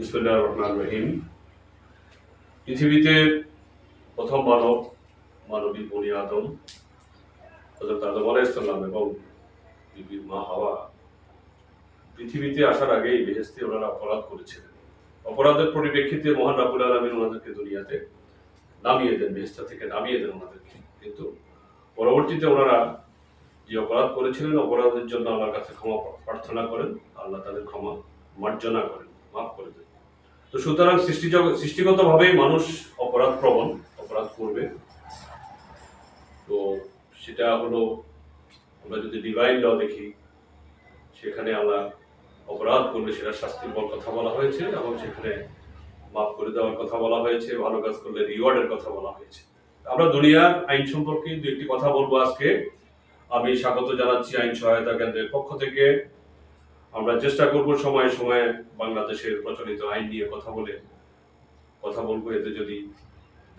রহমান রহিম। পৃথিবীতে প্রথম মানব, মানবী বনি আদম হজরত আদম আলাইসাল্লাম এবং বিবির মা হাওয়া পৃথিবীতে আসার আগেই বেহেস্তে ওনারা অপরাধ করেছিলেন। অপরাধের পরিপ্রেক্ষিতে মহান রাবুল আলমিন ওনাদেরকে দুনিয়াতে নামিয়ে দেন বেহেস্তা থেকে নামিয়ে দেন ওনাদেরকে। কিন্তু পরবর্তীতে ওনারা যে অপরাধ করেছিলেন, অপরাধের জন্য আল্লাহর কাছে ক্ষমা প্রার্থনা করেন, আল্লাহ তাদের ক্ষমা মার্জনা করেন, মাফ করে দেন। তো সুতরাং সৃষ্টি সৃষ্টিগতভাবেই মানুষ অপরাধ প্রবণ অপরাধ করবে। তো সেটা হলো, আমরা যদি ডিভাইন ল দেখি, সেখানে আল্লাহ অপরাধ করলে সেটা শাস্তির পর কথা বলা হয়েছে এবং সেখানে মাফ করে দেওয়ার কথা বলা হয়েছে, ভালো কাজ করলে রিওয়ার্ডের কথা বলা হয়েছে। আমরা দুনিয়ার আইন সম্পর্কে দু একটি কথা বলব আজকে। আমি স্বাগত জানাচ্ছি আইন সহায়তা কেন্দ্রের পক্ষ থেকে। আমরা চেষ্টা করব সময়ে সময়ে বাংলাদেশের প্রচলিত আইন নিয়ে কথা বলে, কথা বলব। এতে যদি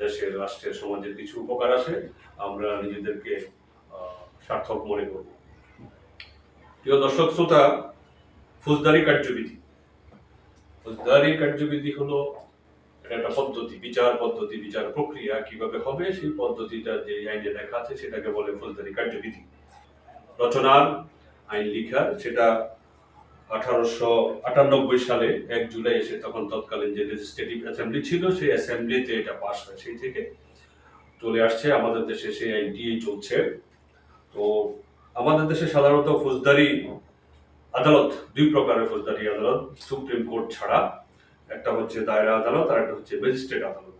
দেশের, রাষ্ট্রের, সমাজের কিছু উপকার আসে, আমরা নিজেদেরকে সার্থক মনে করব। প্রিয় দর্শক, শ্রোতা, ফৌজদারি কার্যবিধি। ফৌজদারি কার্যবিধি হলো এটা একটা পদ্ধতি, বিচার পদ্ধতি, বিচার প্রক্রিয়া, কীভাবে হবে, সেই পদ্ধতিটা যে আইনে লেখা আছে, সেটাকে বলে ফৌজদারি কার্যবিধি। রচনার, আইন লিখার, সেটা আঠারোশো আটানব্বই সালে এক জুলাই এসে তখন তৎকালীন যে লেজিসলেটিভ অ্যাসেম্বলি ছিল, সেই অ্যাসেম্বলিতে এটা পাস হয় সেই থেকে চলে আসছে আমাদের দেশে সেই আইনটি চলছে। তো আমাদের দেশে সাধারণত ফৌজদারি আদালত, দুই প্রকারের ফৌজদারি আদালত, সুপ্রিম কোর্ট ছাড়া। একটা হচ্ছে দায়রা আদালত আর একটা হচ্ছে ম্যাজিস্ট্রেট আদালত।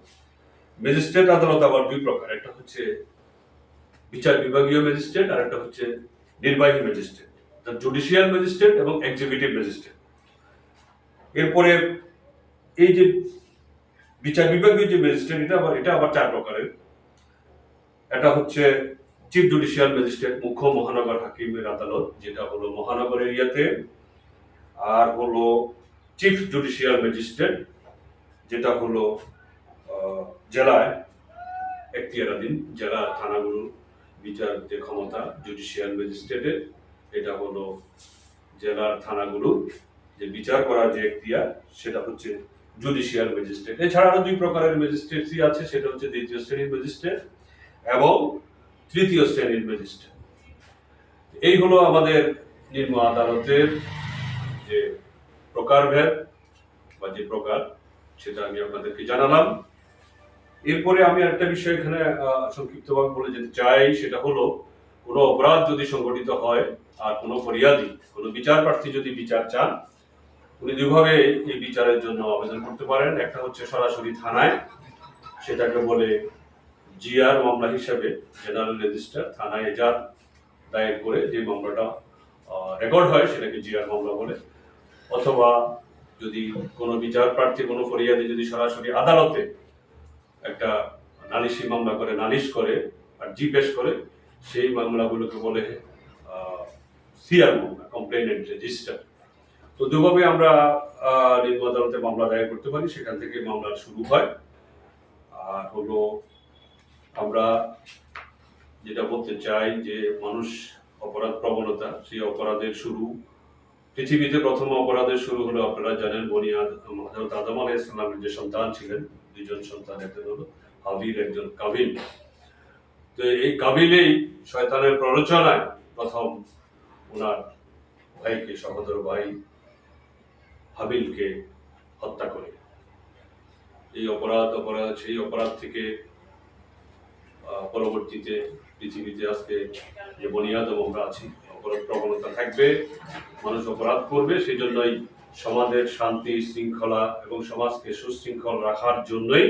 ম্যাজিস্ট্রেট আদালত আবার দুই প্রকার, একটা হচ্ছে বিচার বিভাগীয় ম্যাজিস্ট্রেট আর একটা হচ্ছে নির্বাহী ম্যাজিস্ট্রেট। জুডিশিয়াল ম্যাজিস্ট্রেট এবং এক্সিকিউটিভ ম্যাজিস্ট্রেট এরপরে এই যে বিচার বিভাগীয় যে ম্যাজিস্ট্রেট এটা আবার এটা আবার চার প্রকারের। এটা হচ্ছে চিফ জুডিশিয়াল ম্যাজিস্ট্রেট মুখ্য মহানগর হাকিমের আদালত, যেটা হলো মহানগর এরিয়াতে আর হলো চিফ জুডিশিয়াল ম্যাজিস্ট্রেট যেটা হলো জেলায় এখতিয়ারাধীন জেলা থানাগুলোর বিচার যে ক্ষমতা জুডিশিয়াল ম্যাজিস্ট্রেটের এটা হলো জেলার থানাগুলো, যে বিচার করার যে এখতিয়ার, সেটা হচ্ছে জুডিশিয়াল ম্যাজিস্ট্রেট এছাড়া আরও দুই প্রকারের ম্যাজিস্ট্রেসি আছে, সেটা হচ্ছে দ্বিতীয় শ্রেণির ম্যাজিস্ট্রেট এবং তৃতীয় শ্রেণির ম্যাজিস্ট্রেট এই হলো আমাদের নিম্ন আদালতের যে প্রকারভেদ বা যে প্রকার, সেটা আমি আপনাদেরকে জানালাম। এরপরে আমি একটা বিষয় এখানে সংক্ষিপ্তভাবে বলে যেতে চাই, সেটা হলো কোনো অপরাধ যদি সংঘটিত হয়, আর কোনো ফরিয়াদি, কোনো বিচার প্রার্থী যদি বিচার চান, উনি দুইভাবে এই বিচারের জন্য আবেদন করতে পারেন। একটা হচ্ছে সরাসরি থানায়, সেটাকে বলে জিআর মামলা হিসেবে, জেনারেল রেজিস্টার, থানায় এজার দায়ের করে যে মামলাটা রেকর্ড হয়, সেটাকে জিআর মামলা বলে। অথবা যদি কোনো বিচার প্রার্থী, কোনো ফরিয়াদি যদি সরাসরি আদালতে একটা নালিশি মামলা করে, নালিশ করে, আর জি পেশ করে সেই মামলাগুলোকে বলে সিআর মামলা কমপ্লেনেন্ট রেজিস্টার তো দুভাবে আমরা নিম্ন আদালতে মামলা দায়ের করতে পারি, সেখান থেকে মামলা শুরু হয়। আর হলো, আমরা যেটা বলতে চাই যে মানুষ অপরাধ প্রবণতা, সেই অপরাধের শুরু, পৃথিবীতে প্রথম অপরাধের শুরু হলো, আপনারা জানেন বনিয়াদ হযরত আদম আলাইহিস সালামের যে সন্তান ছিলেন, দুইজন সন্তান একজন হলো হাবিল একজন কাবিল। তো এই কাবিলেই শয়তানের প্ররোচনায় প্রথম ওনার ভাইকে, সহোদর ভাই হাবিলকে হত্যা করে। এই অপরাধ অপরাধ, সেই অপরাধ থেকে পরবর্তীতে পৃথিবীতে আজকে যে বনিয়াদ আমরা আছি, অপরাধ প্রবণতা থাকবে, মানুষ অপরাধ করবে সেই জন্যই সমাজের শান্তি, শৃঙ্খলা এবং সমাজকে সুশৃঙ্খল রাখার জন্যই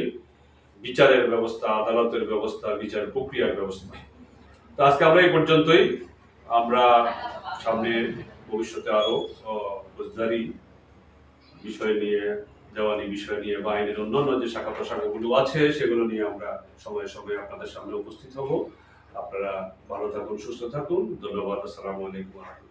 বিচারের ব্যবস্থা, আদালতের ব্যবস্থা, বিচার প্রক্রিয়ার ব্যবস্থা। তো আজকে আমরা এই পর্যন্তই। আমরা সামনে ভবিষ্যতে আরও ফৌজদারি বিষয় নিয়ে, দেওয়ানি বিষয় নিয়ে, বা আইনের অন্যান্য যে শাখা প্রশাখাগুলো আছে, সেগুলো নিয়ে আমরা সময়ে সময়ে আপনাদের সামনে উপস্থিত হব। আপনারা ভালো থাকুন, সুস্থ থাকুন। ধন্যবাদ। আসসালামু আলাইকুম।